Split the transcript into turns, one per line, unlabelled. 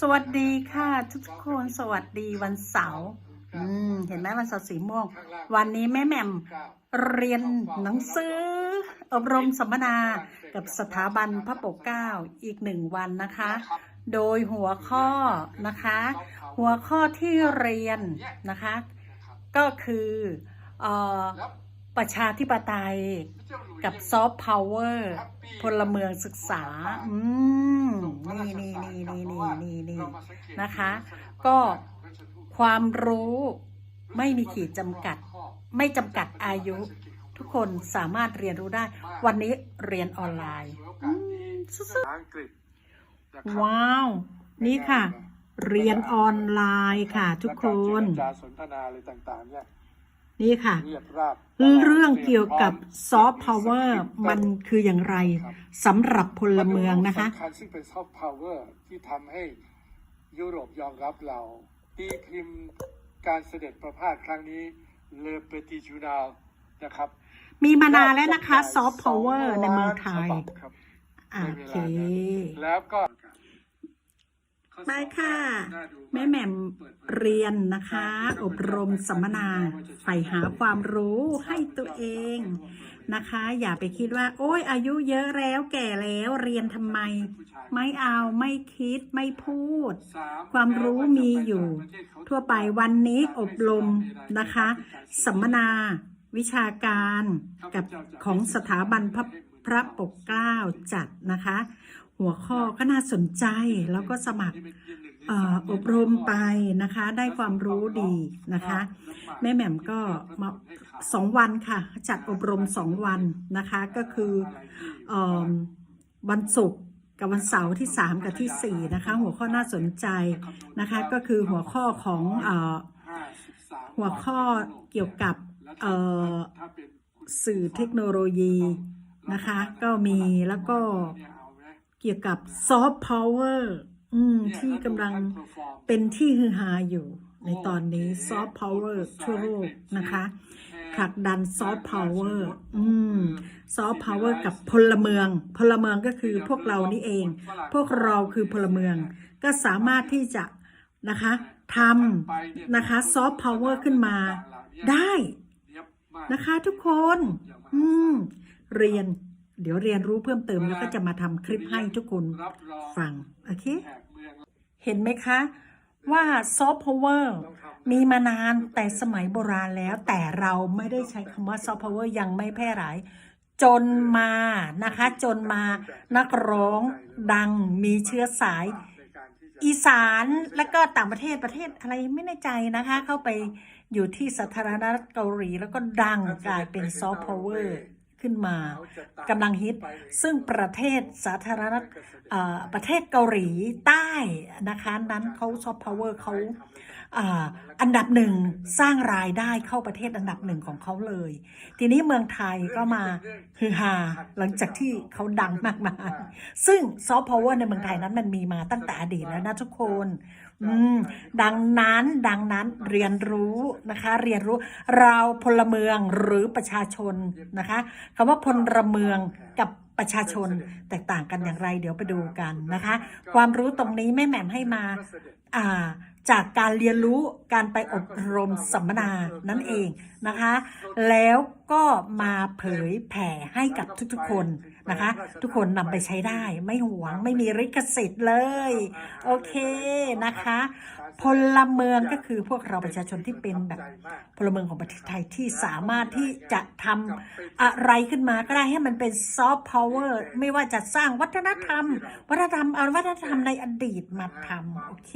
สวัสดีค่ะ ทุกคนสวัสดีวันเสาร์อืมเห็นไหมวันเสาร์สีม่วง วันนี้แม่แหม่มเรียนหนังสือ อบรมสัมมนากับสถาบันพระปกเกล้าอีกหนึ่งวันนะคะ โดยหัวข้อนะคะ หัวข้อที่เรียนนะคะ ก็คือเอ่อประชาธิปไตย กับซอฟต์พาวเวอร์พลเมืองศึกษา อืม นี่นี่นี่นี่นี่นี่นี่นะคะ ก็ความรู้ไม่มีขีดจำกัด ไม่จำกัดอายุ ทุกคนสามารถเรียนรู้ได้ วันนี้เรียนออนไลน์อืมสุด
อังกฤษนะค
ๆ
รับ
ว้าว นี่ค่ะ เรียนออนไลน์ค่ะ ทุกคน
นทนาอะไรต่างๆเนี่ย
นี่ค่ะ
เรียบราบ
เรื่องเกี่ยวกับซอฟต์พาวเวอร์มันคืออย่างไรสำหรับพลเมืองนะคะ
สำคัญซึ่งเป็นซอฟต์พาวเวอร์ที่ทำให้ยุโรปยอมรับเราตีพิมพ์การเสด็จประพาสครั้งนี้เลเปติจูนาลนะครับ
มีมานานแล้วนะคะซอฟต์พาวเวอร์ในเมืองไทย
ฉบับครับ
โอเค
แล้วก็
ไปค่ะ แม่แหม่มเรียนนะคะ อบรมสัมมนาใฝ่หาความรู้ให้ตัวเองนะคะ อย่าไปคิดว่า โอ้ยอายุเยอะแล้วแก่แล้วเรียนทำไม ไม่เอาไม่คิดไม่พูด ความรู้มีอยู่ ทั่วไปวันนี้อบรมนะคะ สัมมนาวิชาการกับของสถาบันพระพระปกเกล้าจัดนะคะ หัวข้อก็น่าสนใจแล้วก็สมัครอบรมไปนะคะ ได้ความรู้ดีนะคะ แม่แหม่มก็มาสองวันค่ะ จัดอบรมสองวันนะคะ ก็คืออวันศุกร์กับวันเสาร์ที่ 3 กับที่ 4 นะคะ หัวข้อน่าสนใจนะคะ ก็คือหัวข้อของอหัวข้อเกี่ยวกับสื่อเทคโนโลยีนะคะ ก็มีแล้วก็ เกี่ยวกับซอฟต์พาวเวอร์ที่กำลังเป็นที่ฮือฮาอยู่ในตอนนี้ซอฟต์พาวเวอร์ทั่วโลกนะคะผลักดันซอฟต์พาวเวอร์อืมซอฟต์พาวเวอร์กับพลเมือง พลเมืองก็คือพวกเรานี่เอง พวกเราคือพลเมือง ก็สามารถที่จะนะคะทำนะคะซอฟต์พาวเวอร์ขึ้นมาได้นะคะทุกคนอืมเรียน เดี๋ยวเรียนรู้เพิ่มเติมแล้วก็จะมาทำคลิปให้ทุกคนฟัง โอเค เห็นไหมคะ ว่าซอฟต์พาวเวอร์มีมานานแต่สมัยโบราณแล้ว แต่เราไม่ได้ใช้คำว่าซอฟต์พาวเวอร์ยังไม่แพร่หลายจนมานะคะ จนมานักร้องดังมีเชื้อสาย อีสานและก็ต่างประเทศประเทศอะไรไม่แน่ใจนะคะ เข้าไปอยู่ที่สาธารณรัฐเกาหลีแล้วก็ดังกลายเป็นซอฟต์พาวเวอร์ ขึ้นมากำลังฮิต ซึ่งประเทศสาธารณรัฐเอ่อประเทศเกาหลีใต้ นะคะ นั้นเขาซอฟต์พาวเวอร์เขาอ่าอันดับหนึ่งสร้างรายได้เข้าประเทศอันดับหนึ่งของเขาเลย ทีนี้เมืองไทยก็มาฮือฮาหลังจากที่เขาดังมากมายซึ่งซอฟต์พาวเวอร์ในเมืองไทยนั้นมันมีมาตั้งแต่อดีตแล้วนะทุกคนอืมดังนั้นดังนั้นเรียนรู้นะคะ เรียนรู้เราพลเมืองหรือประชาชนนะคะคำว่าพลเมืองกับ ประชาชนแตกต่างกันอย่างไร เดี๋ยวไปดูกันนะคะ ความรู้ตรงนี้แม่แหม่มให้มาอ่าจากการเรียนรู้การไปอบรมสัมมนานั่นเองนะคะ แล้วก็มาเผยแผ่ให้กับทุกๆคนนะคะ ทุกคนนำไปใช้ได้ไม่หวงไม่มีลิขสิทธิ์เลย โอเคนะคะ พลเมืองก็คือพวกเราประชาชนที่เป็นแบบพลเมืองของประเทศไทยที่สามารถที่จะทำอะไรขึ้นมาก็ได้ให้มันเป็นซอฟต์พาวเวอร์ไม่ว่าจะสร้างวัฒนธรรม วัฒนธรรมเอาวัฒนธรรมในอดีตมาทำโอเค